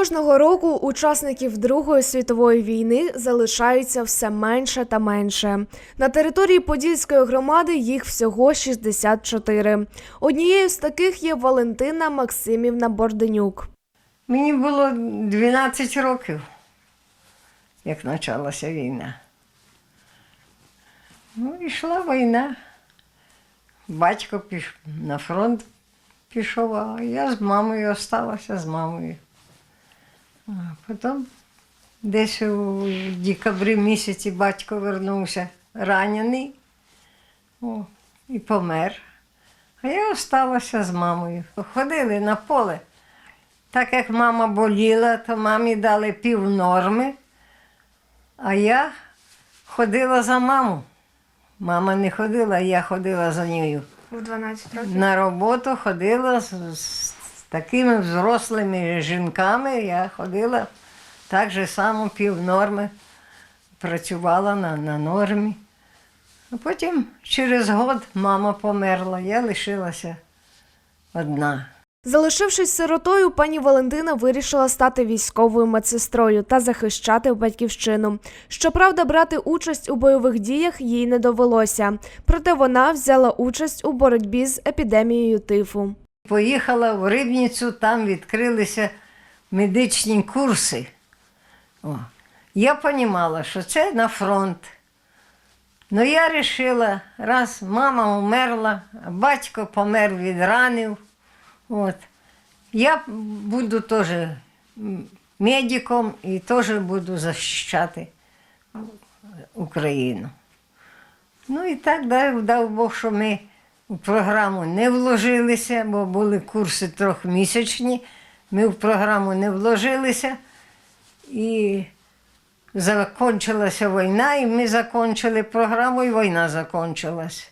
Кожного року учасників Другої світової війни залишаються все менше та менше. На території Подільської громади їх всього 64. Однією з таких є Валентина Максимівна Борденюк. Мені було 12 років, як почалася війна. Ну, йшла війна. Батько піш... на фронт пішов, а я з мамою осталася з мамою. А потім десь у декабрі місяці батько вернувся ранений о, і помер. А я осталася з мамою. Ходили на поле. Так як мама боліла, то мамі дали пів норми, а я ходила за маму. Мама не ходила, я ходила за нею. В 12 років. На роботу ходила з такими взрослими жінками, я ходила так же само пів норми, працювала на, на нормі. А потім через год мама померла, я лишилася одна. Залишившись сиротою, пані Валентина вирішила стати військовою медсестрою та захищати батьківщину. Щоправда, брати участь у бойових діях їй не довелося. Проте вона взяла участь у боротьбі з епідемією тифу. Поїхала в Рибніцю, там відкрилися медичні курси. О. Я розуміла, що це на фронт. Ну я вирішила, раз мама умерла, батько помер від ранів. От. Я буду теж медиком і теж буду захищати Україну. Ну і так дав, дав Бог, що ми у програму не вложилися, бо були курси трьохмісячні. Ми в програму не вложилися. І закінчилася війна, і ми закінчили програму, і війна закінчилась.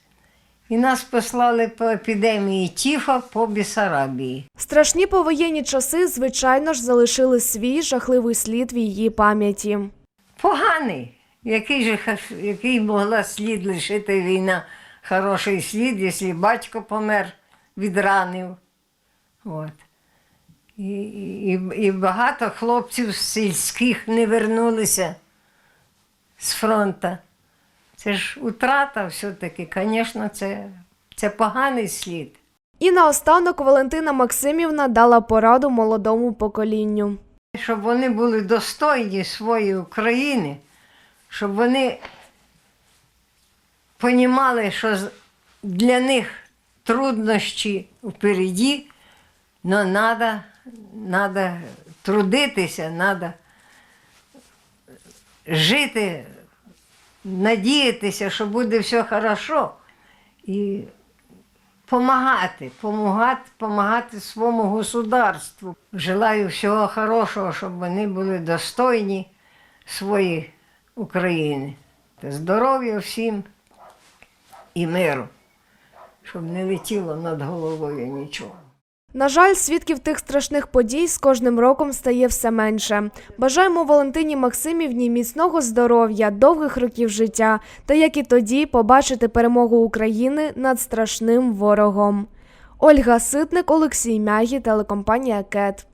І нас послали по епідемії Тіфа по Бісарабії. Страшні повоєнні часи, звичайно ж, залишили свій жахливий слід в її пам'яті. Поганий. Який же який могла слід лишити війна? Хороший слід, якщо батько помер від ранів. От. І, і, і багато хлопців сільських не вернулися з фронту. Це ж утрата все-таки, звісно, це, це поганий слід. І наостанок Валентина Максимівна дала пораду молодому поколінню. Щоб вони були достойні своєї України, щоб вони понімали, що для них труднощі впереді, але треба надо трудитися, треба жити, надіятися, що буде все хорошо. І помагати, помагати, помагати своєму государству. Желаю всього хорошого, щоб вони були достойні своєї України. Здоров'я всім і миру, щоб не летіло над головою нічого. На жаль, свідків тих страшних подій з кожним роком стає все менше. Бажаємо Валентині Максимівні міцного здоров'я, довгих років життя та як і тоді побачити перемогу України над страшним ворогом. Ольга Ситник, Олексій Мягі, телекомпанія Кет.